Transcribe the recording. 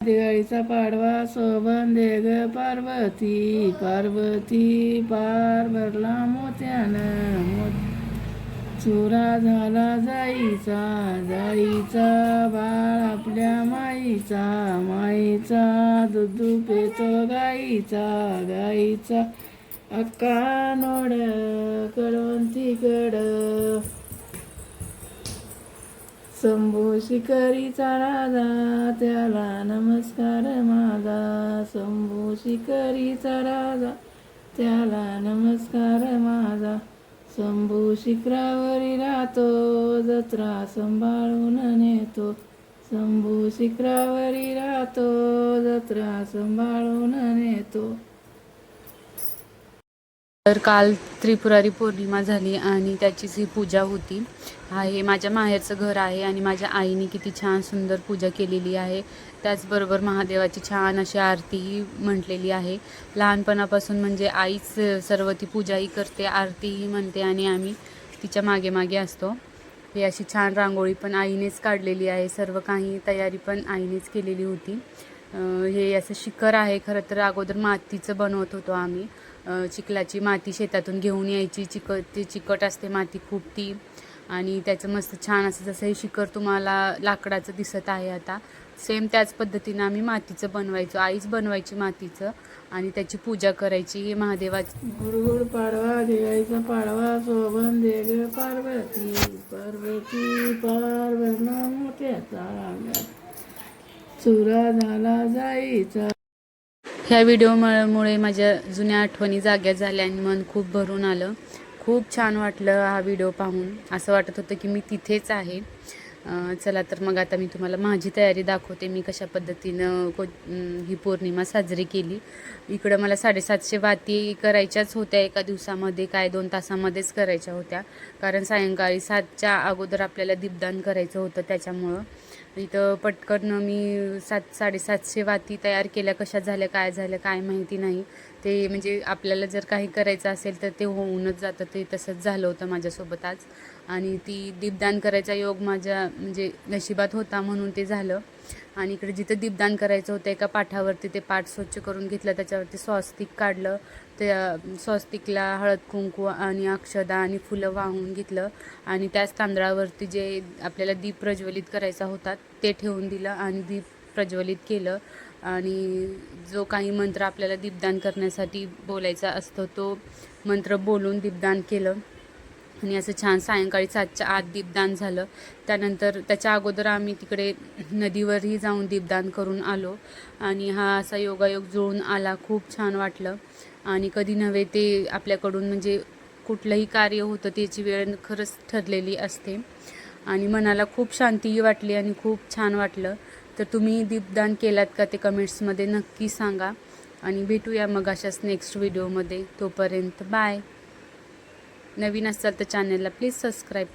दिवाळीचा पाडवा सोबन दे ग पार्वती पार्वती पार भरला मोत्यानं मोत. चुरा झाला जाईचा जाईचा बाळ आपल्या माईचा माईचा दूध पेतो गाईचा गाईचा अक्का नोड कळवंतीकड शंभू शिखरीचा राजा त्याला नमस्कार माझा. शंभू शिखरीचा राजा त्याला नमस्कार माझा. शंभू शिखरावरी राहतो जत्रा सांभाळून नेतो. शंभू शिखरावरी राहतो जत्रा सांभाळून नेतो. तर काल त्रिपुरारी पौर्णिमा झाली आणि त्याचीच ही पूजा होती हा हे माझ्या माहेरचं घर आहे आणि माझ्या आईने किती छान सुंदर पूजा केलेली आहे. त्याचबरोबर महादेवाची छान अशी आरतीही म्हटलेली आहे. लहानपणापासून म्हणजे आईच सर्व ती पूजाही करते आरतीही म्हणते आणि आम्ही तिच्यामागे मागे असतो. ही अशी छान रांगोळी पण आईनेच काढलेली आहे. सर्व काही तयारी पण आईनेच केलेली होती. हे असं शिखर आहे. खरं तर अगोदर मातीचं बनवत होतो आम्ही. चिखलाची माती शेतातून घेऊन यायची. चिक ती चिकट असते माती खूप ती. आणि त्याचं मस्त छान असं जसं हे शिखर तुम्हाला लाकडाचं दिसत आहे आता सेम त्याच पद्धतीनं आम्ही मातीचं बनवायचो. आईच बनवायची मातीचं आणि त्याची पूजा करायची. हे महादेवाची गुडगुड पाडवा देवायचा पाडवा सोबन दे ग पार्वती पार्वती पार मोठ्याचा चुरा झाला जायचा. ह्या व्हिडिओमुळे माझ्या जुन्या आठवणी जाग्या झाल्या आणि मन खूप भरून आलं. खूप छान वाटलं हा व्हिडिओ पाहून. असं वाटत होतं की मी तिथेच आहे. चला तर मग आता मी तुम्हाला माझी तयारी दाखवते. मी कशा पद्धतीनं को ही पौर्णिमा साजरी केली. इकडं मला साडेसातशे वाती करायच्याच होत्या एका दिवसामध्ये. काय दोन तासामध्येच करायच्या होत्या. कारण सायंकाळी सातच्या अगोदर आपल्याला दीपदान करायचं होतं त्याच्यामुळं. इथं पटकन मी सात साडेसातशे वाती तयार केल्या. कशा झाल्या काय झालं काय माहिती नाही. ते म्हणजे आपल्याला जर काही करायचं असेल तर ते होऊनच जातं. ते तसंच झालं होतं माझ्यासोबत आज. आणि ती दीपदान करायचा योग माझ्या म्हणजे नशिबात होता म्हणून ते झालं. आणि इकडे जिथं दीपदान करायचं होतं एका पाठावरती ते पाठ स्वच्छ करून घेतलं. त्याच्यावरती स्वस्तिक काढलं. त्या स्वस्तिकला हळद कुंकू आणि अक्षदा आणि फुलं वाहून घेतलं. आणि त्याच तांदळावरती जे आपल्याला दीप प्रज्वलित करायचा होता ते ठेवून दिलं आणि दीप प्रज्वलित केलं. आणि जो काही मंत्र आपल्याला दीपदान करण्यासाठी बोलायचा असतो तो मंत्र बोलून दीपदान केलं. आणि असं छान सायंकाळी सातच्या आत दीपदान झालं. त्यानंतर त्याच्या अगोदर आम्ही तिकडे नदीवरही जाऊन दीपदान करून आलो. आणि हा असा योगायोग जुळून आला खूप छान वाटलं. आणि कधी नव्हे ते आपल्याकडून म्हणजे कुठलंही कार्य होतं त्याची वेळ खरंच ठरलेली असते. आणि मनाला खूप शांतीही वाटली आणि खूप छान वाटलं. तर तुम्ही दीपदान केलात का ते कमेंट्समध्ये नक्की सांगा. आणि भेटूया मग अशाच नेक्स्ट व्हिडिओमध्ये तोपर्यंत बाय. नवीन असाल तर चॅनलला प्लीज सबस्क्राईब